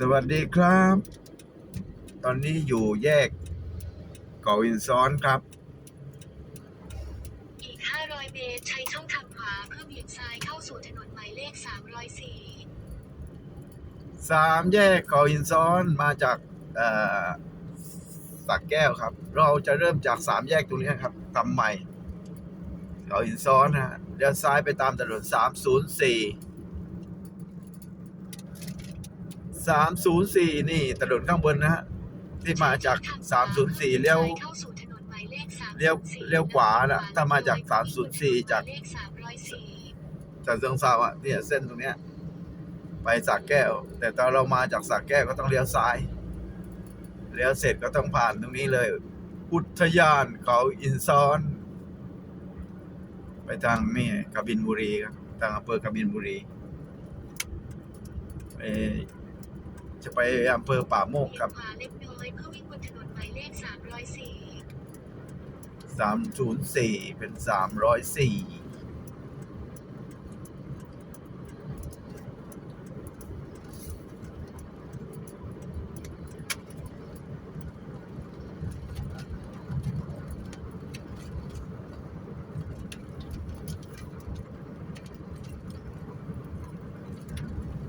สวัสดีครับ ตอนนี้อยู่แยกเกาะอินซ้อนครับ อีก 500 เมตร ใช้ช่องทางขวาเพื่อเบี่ยงซ้ายเข้าสู่ถนนหมายเลข 304 สามแยกเกาะอินซ้อนมาจากสักแก้วครับ เราจะเริ่มจากสามแยกตรงนี้ครับทำใหม่เกาะอินซ้อนนะฮะเลี้ยวซ้ายไปตามถนน304 สามศูนย์สี่นี่ถนนข้างบนนะฮะที่มาจากสามศูนย์สี่เลี้ยวเลี้ยวเลี้ยวขวาน่ะถ้ามาจาก304จากเลข304จากเชิงเซาอะเนี่ยเส้นตรงเนี้ย ไปสักแก้ว แต่ตอนเรามาจากสักแก้วก็ต้องเลี้ยวซ้ายเลี้ยวเสร็จก็ต้องผ่านตรงนี้เลย อุทยานเขาอินซอน ไปทางนี่กบินบุรีครับทางอำเภอกบินบุรีไป จะไปอำเภอป่าโมกครับขวาเล็กน้อยเพื่อวิ่งบนถนนหมายเลข304สามศูนย์สี่เป็นสามร้อยสี่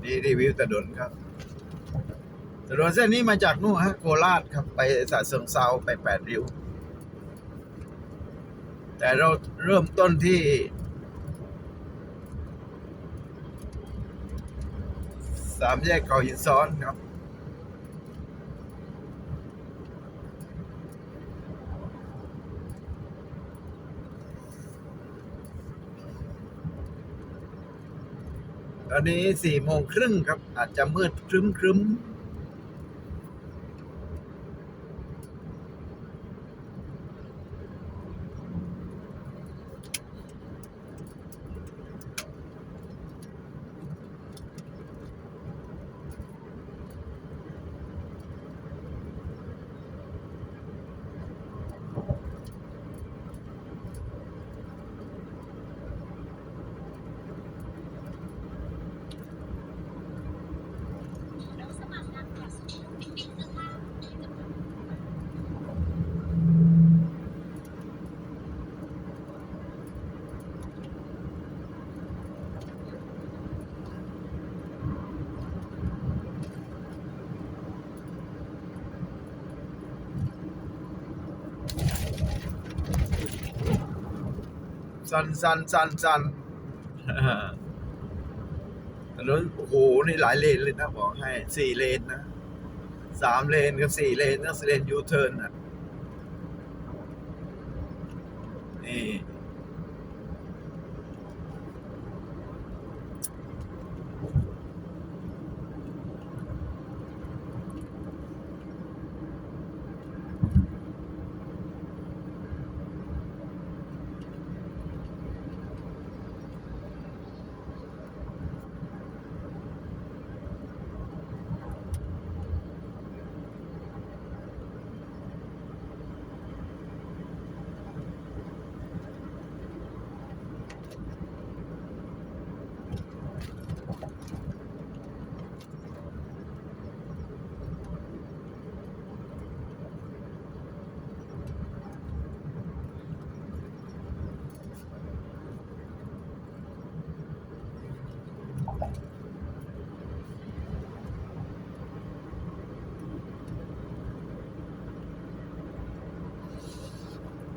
นี่รีวิวถนนครับ ถนนเส้นนี้มาจากนู่นฮะโคราชครับไปสะเชิงเซาไปแปดริ้ว แต่เราเริ่มต้นที่สามแยกเขาหินซ้อนครับ ตอนนี้สี่โมงครึ่งครับ อาจจะมืดครึ้มครึ้ม สันสันสันสันถนนโอ้โหนี่หลายเลนเลยนะบอกให้สี่เลนนะสามเลนกับสี่เลนนะเลนยูเทิร์นอะนี่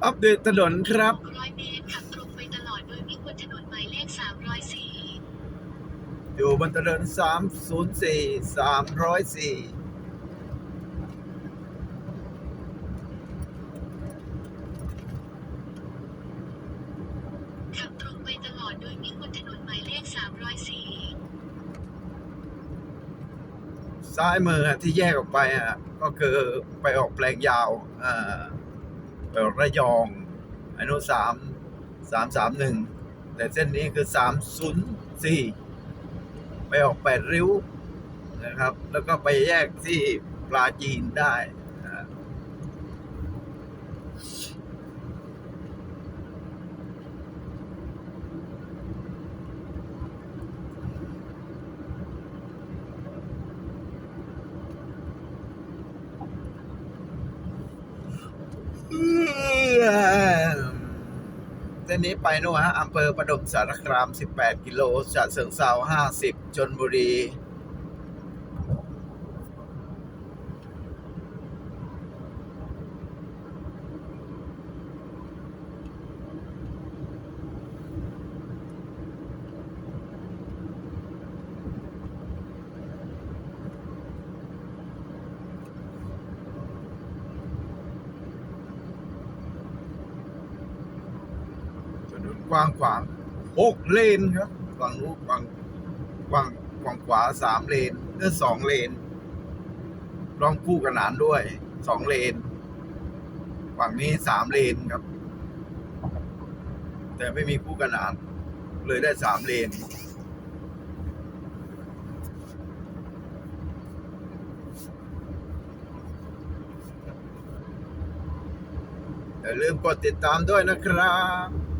อัปเดตถนนครับ600เมตรขับตรงไปตลอดโดยวิ่งบนถนนหมายเลข304อยู่บนถนนสามศูนย์สี่สามร้อยสี่ขับตรงไปตลอดโดยวิ่งบนถนนหมายเลข304ซ้ายมือที่แยกออกไปอะก็คือไปออกแปลงยาวอ่าไป ระยองอนุสามสามสามหนึ่งแต่เส้นนี้คือสามศูนย์สี่ไปออกแปดริ้วนะครับ แล้วก็ไปแยกที่ปลาจีนได้ เส้นนี้ไปนู่นฮะอำเภอประดมสารครามสิบแปดกิโลฉะเชิงเซาห้าสิบจนบุรี กว้างขวางหกเลนครับฝั่งนู้นฝั่งกว้างกว้างขวาสามเลนเออสองเลนรองคู่กันานด้วยสองเลน ฝั่งนี้สามเลนครับ แต่ไม่มีคู่กันหนาน เลยได้สามเลนอย่าลืมกดติดตามด้วยนะครับ